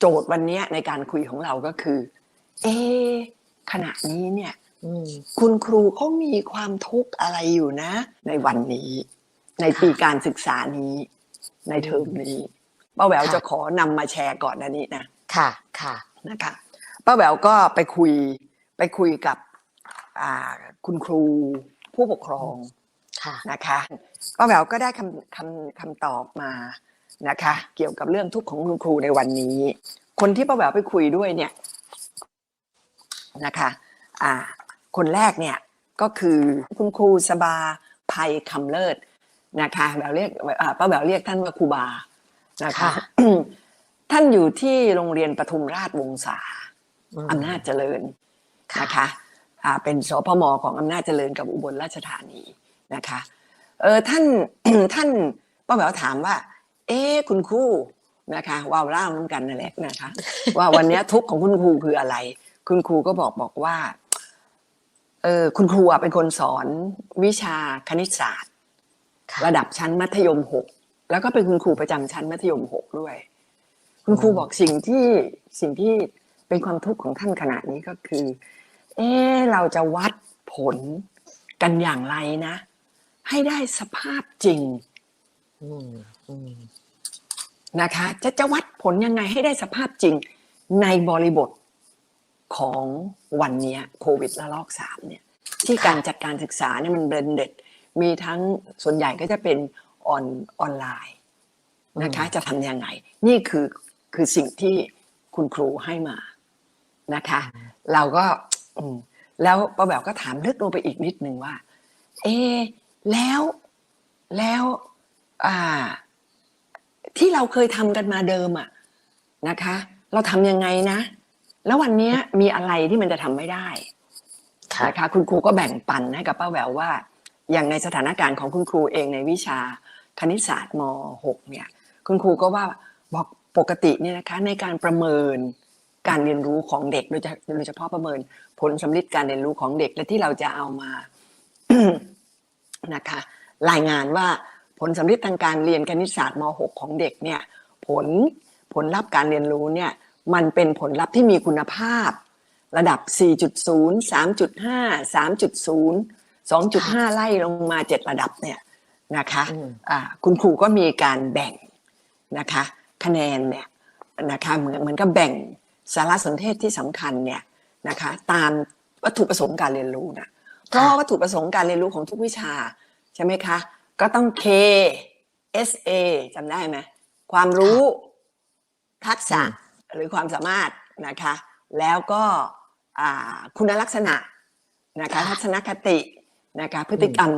โจทย์วันเนี้ยในการคุยของเราก็คือ เอะขณะนี้เนี่ยอืมคุณครูเขามีความทุกข์อะไรอยู่นะ ในวันนี้ ในปีการศึกษานี้ ในเทอมนี้ป้าแหววค่ะจะขอนำมาแชร์ก่อนนะนี่นะค่ะค่ะนะคะป้าแหววก็ไปคุยไปคุยกับอ่าคุณครูผู้ปกครองค่ะนะคะป้าแหววก็ได้คำคำคำตอบมา นะคะ เกี่ยวกับเรื่องทุกข์ของคุณครูในวันนี้ คนที่ป้าแหววไปคุยด้วยเนี่ยนะคะอ่าคนแรกเนี่ยก็คือคุณครูสบาภัยคำเลิศนะคะเราเรียกอ่าป้าแหววเรียกท่านว่าครูบานะคะค่ะท่านอยู่ที่โรงเรียนปทุมราชวงศามอำนาจเจริญค่ะนะคะอ่าเป็นสพมของอำนาจเจริญกับอุบลราชธานีนะคะเออท่านท่านป้าแหววถามว่า เอ๊ะคุณครูนะคะว่าวเล่าน้ำกันนั่นแหละนะคะ ว่าวันเนี้ยทุกข์ของคุณครูคืออะไร คุณครูก็บอกบอกว่าเออคุณครูอะเป็นคนสอนวิชาคณิตศาสตร์ค่ะระดับชั้นมัธยมหกแล้วก็เป็นคุณครูประจำชั้นมัธยมหกด้วย คุณครูอืมบอกสิ่งที่สิ่งที่เป็นความทุกข์ของท่านขณะนี้ก็คือ เอ๊ะเราจะวัดผลกันอย่างไรนะ ให้ได้สภาพจริงอืมอืม นะคะ จะจะวัดผลยังไงให้ได้สภาพจริงในบริบทของวันเนี้ยโควิดระลอกสามเนี่ย ที่การจัดการศึกษาเนี่ยมันเบนเด็ด มีทั้งส่วนใหญ่ก็จะเป็นออนออนไลน์นะคะ จะทำยังไง นี่คือคือสิ่งที่คุณครูให้มานะคะ เราก็อืมแล้วป้าแหววก็ถามลึกลงไปอีกนิดนึงว่า เอะแล้วแล้วอ่า ที่เราเคยทำกันมาเดิมอะนะคะ เราทำยังไงนะ แล้ววันเนี้ยมีอะไรที่มันจะทำไม่ได้ค่ะนะคะคุณครูก็แบ่งปันให้กับป้าแหววว่า อย่างในสถานการณ์ของคุณครูเองในวิชาคณิตศาสตร์ม .6 เนี่ย คุณครูก็ว่าบอกปกติเนี่ยนะคะในการประเมินการเรียนรู้ของเด็กโดยเฉโดยเฉพาะประเมินผลสำลิดการเรียนรู้ของเด็กและที่เราจะเอามานะคะรายงานว่า ผลสำลิดทางการเรียนคณิตศาสตร์ม .6 ของเด็กเนี่ยผลผลลัพธ์การเรียนรู้เนี่ยมันเป็นผลลัพธ์ที่มีคุณภาพ ระดับ 4.0 3.5 3.0 2.5 ไล่ลงมา 7 ระดับเนี่ยนะคะอืมอ่าคุณครูก็มีการแบ่งนะคะคะแนนเนี่ยนะคะเหมือนเหมือนกับแบ่งสารสนเทศที่สำคัญเนี่ยนะคะตามวัตถุประสงค์การเรียนรู้นะเพราะว่าวัตถุประสงค์การเรียนรู้ของทุกวิชาใช่ไหมคะ ก็ต้อง K S A จำได้ไหมความรู้ ทักษะหรือความสามารถนะคะ แล้วก็อ่าคุณลักษณะนะคะทัศนคตินะคะพฤติกรรม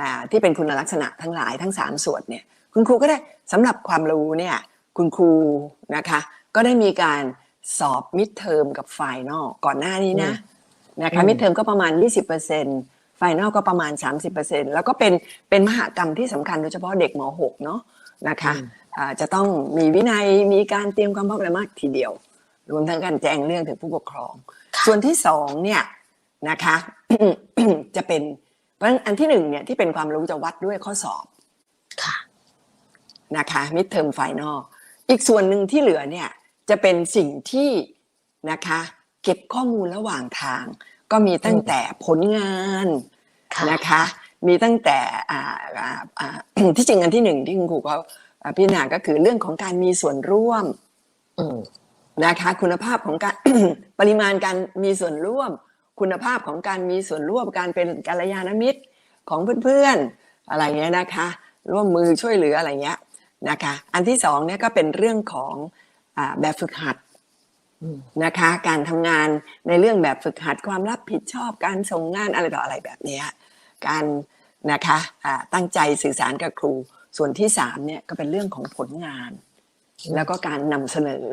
อ่าที่เป็นคุณลักษณะทั้งหลายทั้งสามส่วนเนี่ยคุณครูก็ได้สำหรับความรู้เนี่ยคุณครูนะคะก็ได้มีการสอบมิดเทอมกับไฟนอลก่อนหน้านี้นะนะคะอืมมิดเทอมก็ประมาณ 20% ไฟนอลก็ประมาณ 30%แล้วก็เป็นเป็นมหกรรมที่สำคัญโดยเฉพาะเด็กม .6 เนาะนะคะอืมอ่าจะต้องมีวินัยมีการเตรียมความพร้อมอะไรมากทีเดียว รวมทั้งการแจ้งเรื่องถึงผู้ปกครอง ส่วนที่สองเนี่ยนะคะจะเป็นเพราะฉะนั้นอันที่หนึ่งเนี่ยที่เป็นความรู้จะวัดด้วยข้อสอบค่ะนะคะ mid term final อีกส่วนหนึ่งที่เหลือเนี่ยจะเป็นสิ่งที่นะคะ เก็บข้อมูลระหว่างทาง ก็มีตั้งแต่ผลงานค่ะนะคะ มีตั้งแต่อ่าอ่าอ่าที่จริงอันที่หนึ่งที่คุณครูเขาอ่าพิจารณาก็คือเรื่องของการมีส่วนร่วมอืมนะคะ คุณภาพของการปริมาณการมีส่วนร่วม คุณภาพของการมีส่วนร่วมการเป็นกัลยาณมิตรของเพื่อนๆอะไรเงี้ยนะคะ ร่วมมือช่วยเหลืออะไรเงี้ยนะคะ อันที่สองเนี่ยก็เป็นเรื่องของอาแบบฝึกหัดอืม นะคะ การทำงานในเรื่องแบบฝึกหัดความรับผิดชอบ การส่งงานอะไรต่ออะไรแบบนี้การนะคะตั้งใจสื่อสารกับครู ส่วนที่สามเนี่ยก็เป็นเรื่องของผลงาน แล้วก็การนำเสนอ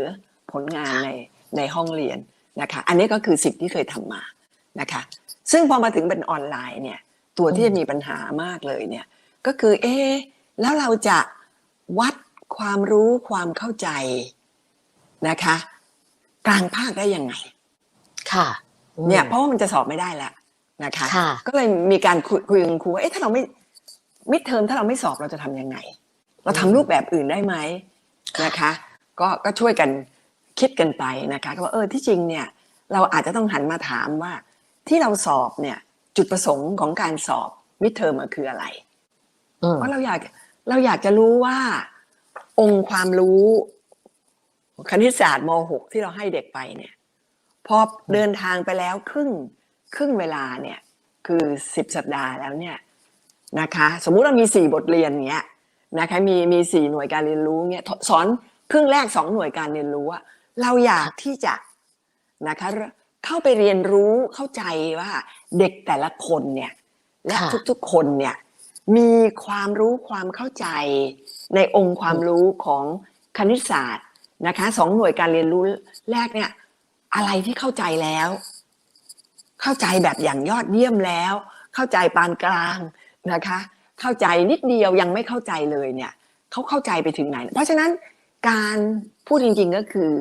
ผลงานในในห้องเรียนนะคะ อันนี้ก็คือสิ่งที่เคยทำมานะคะ ซึ่งพอมาถึงเป็นออนไลน์เนี่ย ตัวที่จะมีปัญหามากเลยเนี่ย ก็คือเอ๊แล้วเราจะวัดความรู้ความเข้าใจนะคะ กลางภาคได้ยังไง ค่ะอืมเนี่ยเพราะว่ามันจะสอบไม่ได้แล้วนะคะค่ะก็เลยมีการคุยคุยกับคุณครูว่าเอ๊ะถ้าเราไม่มิดเทอมถ้าเราไม่สอบเราจะทำยังไง เราทำรูปแบบอื่นได้ไหมนะคะ ก็ก็ช่วยกันคิดคิดกันไปนะคะก็ว่าเออที่จริงเนี่ย เราอาจจะต้องหันมาถามว่า ที่เราสอบเนี่ย จุดประสงค์ของการสอบมิเทอมคืออะไรอืมเพราะเราอยากเราอยากจะรู้ว่า องค์ความรู้ คณิตศาสตร์ม .6 ที่เราให้เด็กไปเนี่ยพอเดินทางไปแล้วครึ่งครึ่งเวลาเนี่ยคือสิบสัปดาห์แล้วเนี่ยนะคะสมมุติเรามีสี่บทเรียนเงี้ยนะคะมีมีสี่หน่วยการเรียนรู้เงี้ยสอนครึ่งแรกสองหน่วยการเรียนรู้อะเราอยากที่จะนะคะเข้าไปเรียนรู้เข้าใจว่าเด็กแต่ละคนเนี่ยและค่ะทุกๆคนเนี่ยมีความรู้ความเข้าใจในองค์ความรู้ของคณิตศาสตร์ นะคะสองหน่วยการเรียนรู้แรกเนี่ย อะไรที่เข้าใจแล้ว เข้าใจแบบอย่างยอดเยี่ยมแล้ว เข้าใจปานกลางนะคะ เข้าใจนิดเดียวยังไม่เข้าใจเลยเนี่ยเขาเข้าใจไปถึงไหน เพราะฉะนั้นการพูดจริง ๆก็คือ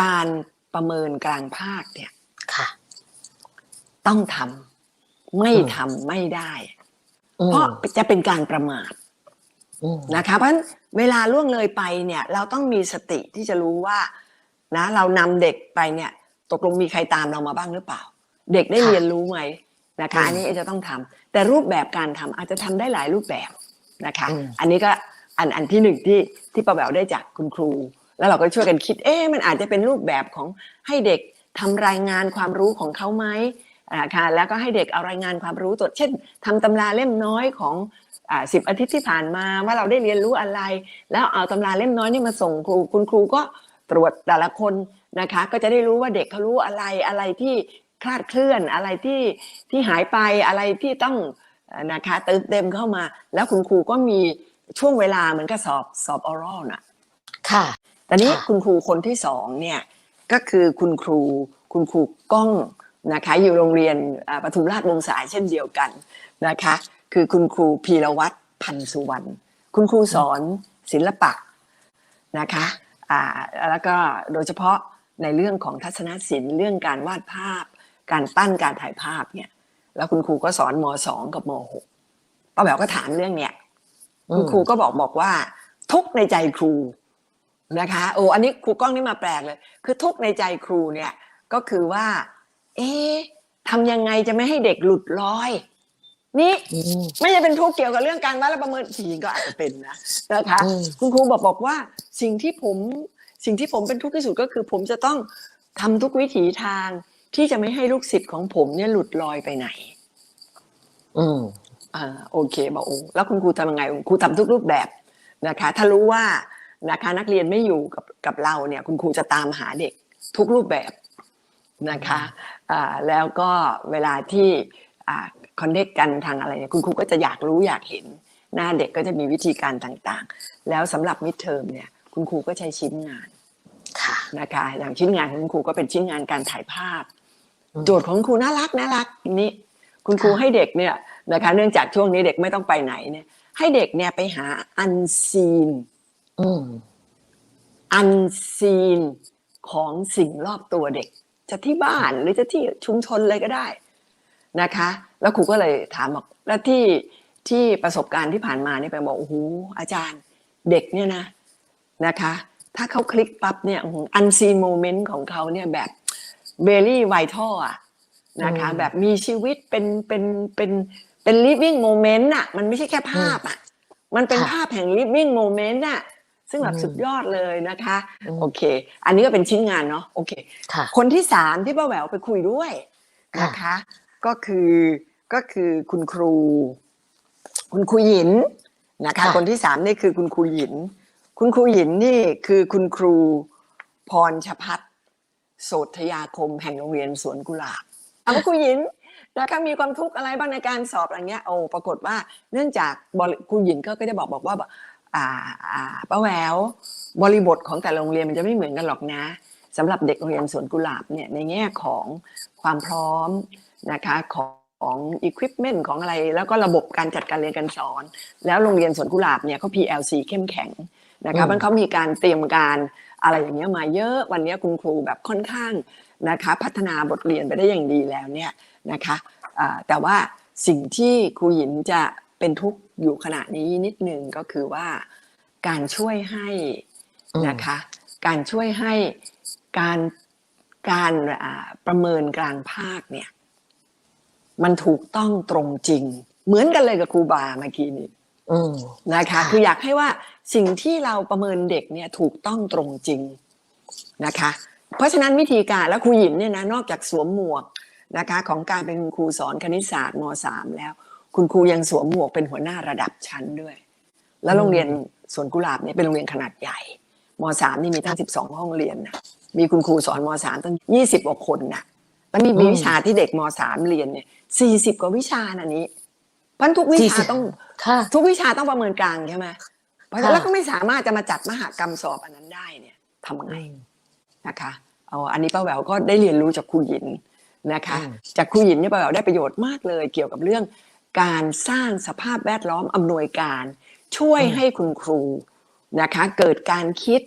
การประเมินกลางภาคเนี่ยค่ะ ต้องทำไม่อืมทำไม่ได้อืมเพราะจะเป็นการประมาทอืม นะคะเพราะฉะนั้นเวลาล่วงเลยไปเนี่ยเราต้องมีสติที่จะรู้ว่านะเรานำเด็กไปเนี่ยตกลงมีใครตามเรามาบ้างหรือเปล่า เด็กได้ค่ะเรียนรู้ไหมนะคะอืมอันนี้จะต้องทำแต่รูปแบบการทำอาจจะทำได้หลายรูปแบบนะคะอืมอันนี้ก็อันอันที่หนึ่งที่ที่ประแววได้จากคุณครู แล้วเราก็ช่วยกันคิดเอ๊ะมันอาจจะเป็นรูปแบบของให้เด็กทำรายงานความรู้ของเขาไหมอ่าค่ะแล้วก็ให้เด็กเอารายงานความรู้ตัวเช่นทำตำราเล่มน้อยของ สิบอาทิตย์ที่ผ่านมาว่าเราได้เรียนรู้อะไร แล้วเอาตำราเล่มน้อยนี่มาส่งครูคุณครูก็ตรวจแต่ละคนนะคะ ก็จะได้รู้ว่าเด็กเขารู้อะไรอะไรที่คลาดเคลื่อนอะไรที่ที่หายไปอะไรที่ต้องเอ่อนะคะเติมเต็มเข้ามา แล้วคุณครูก็มีช่วงเวลาเหมือนกับสอบสอบออรัลน่ะค่ะตอนนี้ค่ะคุณครูคนที่สองเนี่ยก็คือคุณครูคุณครูก้องนะคะอยู่โรงเรียนอ่าปทุมราชวงศาเช่นเดียวกันนะคะ คือคุณครูพีรวัตรพันธ์สุวรรณคุณครูสอนศิลปะนะคะอ่าแล้วก็โดยเฉพาะในเรื่องของทัศนศิลป์เรื่องการวาดภาพ การปั้นการถ่ายภาพเนี่ย แล้วคุณครูก็สอนมสองกับมหกป้าแบวก็ถามเรื่องเนี้ยคุณครูก็บอกบอกว่า ทุกข์ในใจครูนะคะโอ้อันนี้ครูก้องนี่มาแปลกเลย คือทุกข์ในใจครูเนี่ยก็คือว่า เอ๊ะทำยังไงจะไม่ให้เด็กหลุดลอย นี่อืมไม่ใช่เป็นทุกข์เกี่ยวกับเรื่องการวัดและประเมินจริงๆก็อาจจะเป็นนะนะคะอืมคุณครูบอกบอกว่าสิ่งที่ผมสิ่งที่ผมเป็นทุกข์ที่สุดก็คือ ผมจะต้องทำทุกวิถีทางที่จะไม่ให้ลูกศิษย์ของผมเนี่ยหลุดลอยไปไหน อืมอ่าโอเคบอกโอ้แล้วคุณครูทำยังไงคุณครูทำทุกรูปแบบนะคะ ถ้ารู้ว่านะคะนักเรียนไม่อยู่กับกับเราเนี่ย คุณครูจะตามหาเด็กทุกรูปแบบนะคะอ่าแล้วก็เวลาที่อ่า คอนเนคกันทางอะไรเนี่ยคุณครูก็จะอยากรู้อยากเห็น หน้าเด็กก็จะมีวิธีการต่างๆ แล้วสำหรับมิดเทอมเนี่ยคุณครูก็ใช้ชิ้นงานค่ะนะคะอย่างชิ้นงานของคุณครูก็เป็นชิ้นงานการถ่ายภาพอืมโจทย์ของครูน่ารักน่ารักนี่คุณครูค่ะให้เด็กเนี่ยนะคะเนื่องจากช่วงนี้เด็กไม่ต้องไปไหนเนี่ย ให้เด็กเนี่ยไปหาอันซีนอืมอันซีนของสิ่งรอบตัวเด็ก จะที่บ้านหรือจะที่ชุมชนเลยก็ได้ นะคะ แล้วครูก็เลยถามบอกแล้วที่ที่ประสบการณ์ที่ผ่านมาเนี่ยไปบอกโอ้โหอาจารย์เด็กเนี่ยนะนะคะ ถ้าเขาคลิกปั๊บเนี่ยอันซีนโมเมนต์ของเขาเนี่ยแบบเบลลี่ไวท์ท่อะนะคะอืมแบบมีชีวิตเป็นเป็นเป็นเป็น living moment อะมันไม่ใช่แค่ภาพอะมันเป็นค่ะภาพแห่ง living moment อะซึ่งแบบอืมสุดยอดเลยนะคะอืมโอเค อันนี้ก็เป็นชิ้นงานเนาะโอเคค่ะคนที่สามที่ป้าแหววไปคุยด้วยค่ะนะคะ ก็คือก็คือคุณครู คุณครูหยินนะคะค่ะคนที่สามนี่คือคุณครูหยิน คุณครูหยินนี่คือคุณครูพรชพัฒน์โสธยาคมแห่งโรงเรียนสวนกุหลาบเอาคุณครูหยินนะคะมีความทุกข์อะไรบ้างในการสอบอะไรเงี้ยโอ้ปรากฏว่าเนื่องจากบริครูหยินก็ก็จะบอกบอกว่าอ่าอ่าป้าแหววบริบทของแต่ละโรงเรียนมันจะไม่เหมือนกันหรอกนะ สำหรับเด็กโรงเรียนสวนกุหลาบเนี่ยในแง่ของความพร้อมนะคะของของ equipment ของอะไร แล้วก็ระบบการจัดการเรียนการสอน แล้วโรงเรียนสวนกุหลาบเนี่ยเขา PLC เข้มแข็งนะคะอืมมันเขามีการเตรียมการอะไรอย่างเงี้ยมาเยอะวันเนี้ยคุณครูแบบค่อนข้างนะคะพัฒนาบทเรียนไปได้อย่างดีแล้วเนี่ยนะคะอ่าแต่ว่าสิ่งที่ครูหยินจะเป็นทุกข์อยู่ขณะนี้นิดนึงก็คือว่าการช่วยให้อืมนะคะการช่วยให้ การการอ่าประเมินกลางภาคเนี่ย มันถูกต้องตรงจริง เหมือนกันเลยกับครูบาเมื่อกี้นี้อืมนะคะค่ะคืออยากให้ว่าสิ่งที่เราประเมินเด็กเนี่ยถูกต้องตรงจริงนะคะ เพราะฉะนั้นวิธีการแล้วครูหยิมเนี่ยนะนอกจากสวมหมวกนะคะ ของการเป็นครูสอนคณิตศาสตร์ม .3 แล้ว คุณครูยังสวมหมวกเป็นหัวหน้าระดับชั้นด้วย แล้วโรงเรียนสวนกุหลาบเนี่ยเป็นโรงเรียนขนาดใหญ่ ม .3 นี่มีตั้ง12ห้องเรียนนะมีคุณครูสอนม .3 ตั้ง20กว่าคนนะแล้วมีมีวิชาที่เด็กม .3 เรียนเนี่ย40กว่าวิชานะนี้เพราะฉะนั้นทุกวิชา40ต้องค่ะทุกวิชาต้องประเมินกลางใช่ไหมเพราะฉะนั้นค่ะแล้วก็ไม่สามารถจะมาจัดมหากรรมสอบอันนั้นได้เนี่ยทำยังไงนะคะเอาอันนี้ป้าแหววก็ได้เรียนรู้จากครูหยินนะคะอืมจากครูหยินเนี่ยป้าแหววได้ประโยชน์มากเลย เกี่ยวกับเรื่องการสร้างสภาพแวดล้อมอำนวยการ ช่วยให้คุณครูนะคะ เกิดการคิด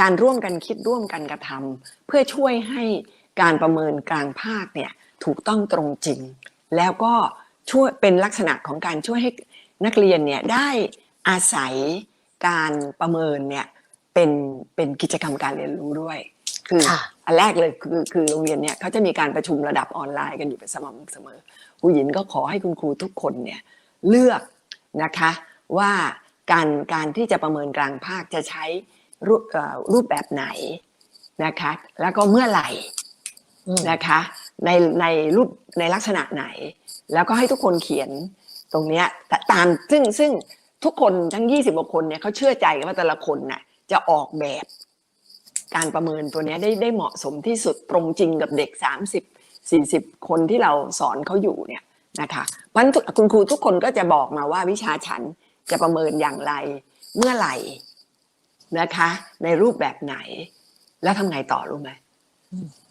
การร่วมกันคิดร่วมกันกระทำเพื่อช่วยให้การประเมินกลางภาคเนี่ยถูกต้องตรงจริง แล้วก็ช่วยเป็นลักษณะของการช่วยให้นักเรียนเนี่ยได้อาศัยการประเมินเนี่ยเป็นเป็นกิจกรรมการเรียนรู้ด้วย คือค่ะอันแรกเลยคือคือโรงเรียนเนี่ยเขาจะมีการประชุมระดับออนไลน์กันอยู่เป็นสม่ำเสมอครูหยินก็ขอให้คุณครูทุกคนเนี่ยเลือกนะคะว่าการการที่จะประเมินกลางภาคจะใช้ รูปเอ่อรูปแบบไหนนะคะ แล้วก็เมื่อไหร่อืมนะคะ ในในรูปในลักษณะไหน แล้วก็ให้ทุกคนเขียนตรงเนี้ยแต่ตามซึ่งซึ่งทุกคนทั้ง20กว่าคนเนี่ยเขาเชื่อใจกันว่าแต่ละคนน่ะจะออกแบบการประเมินตัวเนี้ยได้ได้เหมาะสมที่สุดตรงจริงกับเด็ก 30 40 คนที่เราสอนเขาอยู่เนี่ยนะคะเพราะฉะนั้นทุกคุณครูทุกคนก็จะบอกมาว่าวิชาฉันจะประเมินอย่างไร เมื่อไหร่ นะคะ ในรูปแบบไหน แล้วทำไงต่อรู้ไหม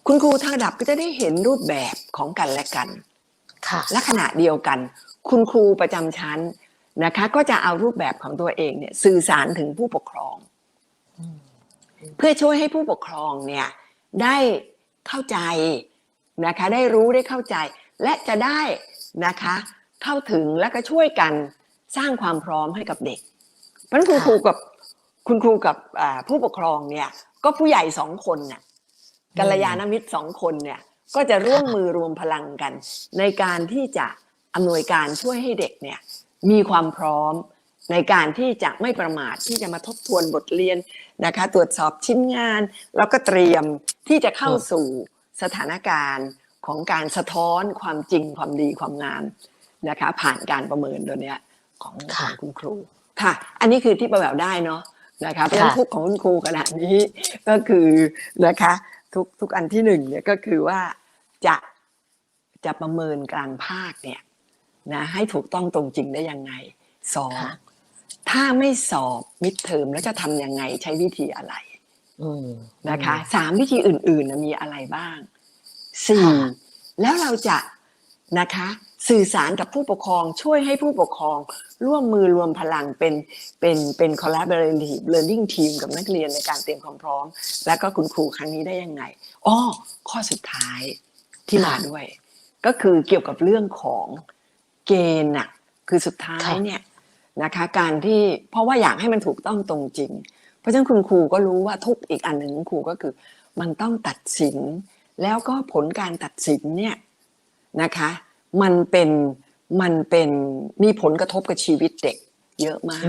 คุณครูทางระดับก็จะได้เห็นรูปแบบของกันและกันค่ะและขณะเดียวกัน คุณครูประจำชั้นนะคะ ก็จะเอารูปแบบของตัวเองเนี่ย สื่อสารถึงผู้ปกครองอืมเพื่อช่วยให้ผู้ปกครองเนี่ยได้เข้าใจนะคะ ได้รู้ได้เข้าใจ และจะได้นะคะ เข้าถึงและก็ช่วยกันสร้างความพร้อมให้กับเด็กเพราะฉะนั้นคุณครูกับ คุณครูกับอ่าผู้ปกครองเนี่ยก็ผู้ใหญ่สองคนน่ะกัลยาณมิตรสองคนเนี่ยก็จะร่วมมือรวมพลังกัน ในการที่จะอำนวยการช่วยให้เด็กเนี่ยมีความพร้อมในการที่จะไม่ประมาทที่จะมาทบทวนบทเรียนนะคะ ตรวจสอบชิ้นงาน แล้วก็เตรียมที่จะเข้าสู่สถานการณ์ของการสะท้อนความจริงความดีความงามนะคะ ผ่านการประเมินตัวเนี้ยของขค่ะองคุณครูค่ะ อันนี้คือที่ประแบบได้เนาะ นะคะเพราะฉะนั้นค่ะทุกของคุณครูขณะนี้ก็คือนะคะทุกทุกอันที่หนึ่งเนี่ยก็คือว่าจะจะประเมินกลางภาคเนี่ยนะให้ถูกต้องตรงจริงได้ยังไงสองค่ะถ้าไม่สอบมิดเทอมแล้วจะทำยังไงใช้วิธีอะไรอืมนะคะสามวิธีอื่นๆนะมีอะไรบ้างสี่ค่ะแล้วเราจะ นะคะ สื่อสารกับผู้ปกครองช่วยให้ผู้ปกครอง ร่วมมือรวมพลังเป็นเป็นเป็น collaborative learning team กับนักเรียนในการเตรียมความพร้อม และก็คุณครูครั้งนี้ได้ยังไงอ้อข้อสุดท้ายที่มาด้วย ก็คือเกี่ยวกับเรื่องของเกณฑ์น่ะคือสุดท้ายค่ะเนี่ยนะคะ การที่เพราะว่าอยากให้มันถูกต้องตรงจริง เพราะฉะนั้นคุณครูก็รู้ว่าทุกอีกอันหนึ่งของครูก็คือ มันต้องตัดสิน แล้วก็ผลการตัดสินเนี่ย นะคะ มันเป็นมันเป็นมีผลกระทบกับชีวิตเด็กเยอะมาก